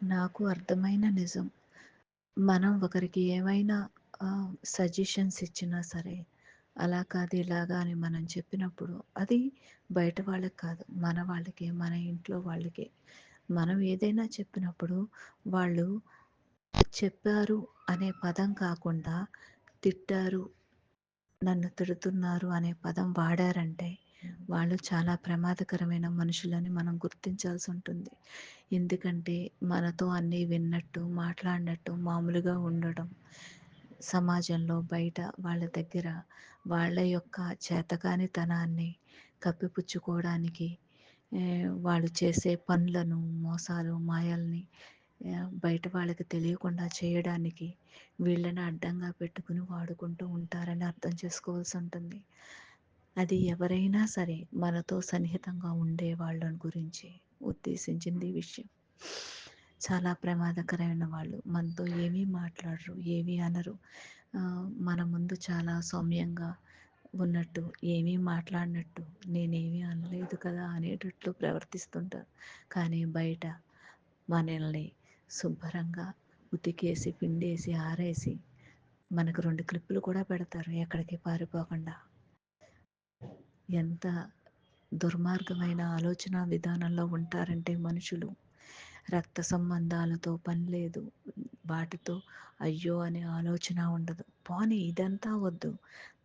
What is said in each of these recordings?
నాకు అర్థమైన నిజం. మనం ఒకరికి ఏమైనా సజెషన్స్ ఇచ్చినా సరే, అలా కాదు ఇలాగా అని మనం చెప్పినప్పుడు, అది బయట వాళ్ళకి కాదు, మన వాళ్ళకే, మన ఇంట్లో వాళ్ళకే. మనం ఏదైనా చెప్పినప్పుడు వాళ్ళు చెప్పారు అనే పదం కాకుండా, తిట్టారు, నన్ను తిడుతున్నారు అనే పదం వాడారంటే, వాళ్ళు చాలా ప్రమాదకరమైన మనుషులని మనం గుర్తించాల్సి ఉంటుంది. ఎందుకంటే, మనతో అన్నీ విన్నట్టు, మాట్లాడినట్టు, మామూలుగా ఉండడం. సమాజంలో బయట వాళ్ళ దగ్గర వాళ్ళ యొక్క చేతకానితనాన్ని కప్పిపుచ్చుకోవడానికి వాళ్ళు చేసే పనులను, మోసాలు, మాయల్ని బయట వాళ్ళకి తెలియకుండా చేయడానికి వీళ్ళని అడ్డంగా పెట్టుకుని వాడుకుంటూ ఉంటారని అర్థం చేసుకోవాల్సి ఉంటుంది. అది ఎవరైనా సరే మనతో సన్నిహితంగా ఉండే వాళ్ళని గురించి ఉద్దేశించింది ఈ విషయం. చాలా ప్రమాదకరమైన వాళ్ళు. మనతో ఏమీ మాట్లాడరు, ఏమీ అనరు. మన ముందు చాలా సౌమ్యంగా ఉన్నట్టు, ఏమీ మాట్లాడినట్టు నేనేమీ అనలేదు కదా అనేటట్లు ప్రవర్తిస్తుంటారు. కానీ బయట మనల్ని శుభ్రంగా ఉతికేసి, పిండేసి, ఆరేసి మనకు రెండు క్లిప్పులు కూడా పెడతారు ఎక్కడికి పారిపోకుండా. ఎంత దుర్మార్గమైన ఆలోచన విధానంలో ఉంటారంటే మనుషులు. రక్త సంబంధాలతో పని లేదు. వాటితో అయ్యో! అనే ఆలోచన ఉండదు. పోనీ ఇదంతా వద్దు.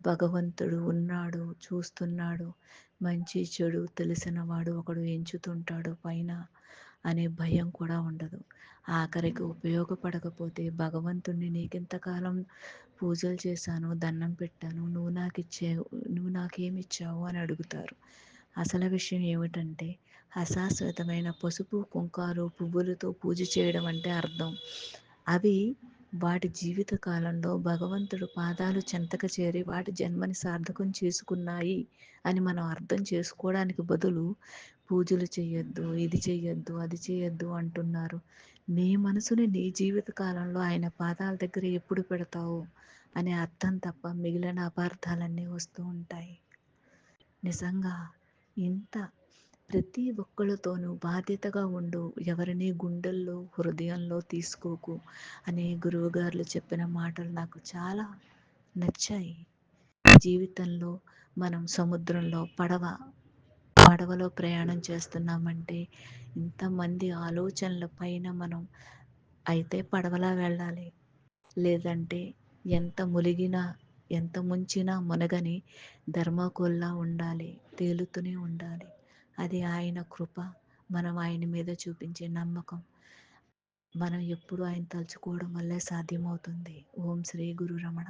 భగవంతుడు ఉన్నాడు, చూస్తున్నాడు. మంచి, చెడు తెలిసినవాడు ఒకడు ఎంచుతుంటాడు పైన అనే భయం కూడా ఉండదు. ఆఖరికి ఉపయోగపడకపోతే భగవంతుణ్ణి నీకింతకాలం పూజలు చేశాను, దండం పెట్టాను, నువ్వు నాకు ఇచ్చావు నువ్వు నాకేమిచ్చావు అని అడుగుతారు. అసలు విషయం ఏమిటంటే, అశాశ్వతమైన పసుపు, కుంకాలు, పువ్వులతో పూజ చేయడం అంటే అర్థం. అవి వాటి జీవిత కాలంలో భగవంతుడు పాదాలు చెంతక చేరి వాటి జన్మని సార్థకం చేసుకున్నాయి అని మనం అర్థం చేసుకోవడానికి బదులు పూజలు చేయొద్దు ఇది చేయొద్దు అది చేయొద్దు అంటున్నారు. నీ మనసుని నీ జీవిత కాలంలో ఆయన పాదాల దగ్గర ఎప్పుడు పెడతావు అనే అర్థం తప్ప మిగిలిన అపార్థాలన్నీ వస్తూ ఉంటాయి. నిజంగా ఇంత ప్రతి ఒక్కళ్ళతోనూ బాధ్యతగా ఉండు. ఎవరిని గుండెల్లో, హృదయంలో తీసుకోకు అనే గురువుగారులు చెప్పిన మాటలు నాకు చాలా నచ్చాయి. జీవితంలో మనం సముద్రంలో పడవ పడవలో ప్రయాణం చేస్తున్నామంటే ఇంతమంది ఆలోచనల పైన మనం అయితే పడవలా వెళ్ళాలి. లేదంటే ఎంత ములిగినా, ఎంత ముంచినా మునగని ధర్మకోల్లా ఉండాలి. తేలుతూనే ఉండాలి. అది ఆయన కృప. మనం ఆయన మీద చూపించే నమ్మకం. మనం ఎప్పుడు ఆయన తలుచుకోవడం వల్లే సాధ్యమవుతుంది. ఓం శ్రీ గురు రమణ.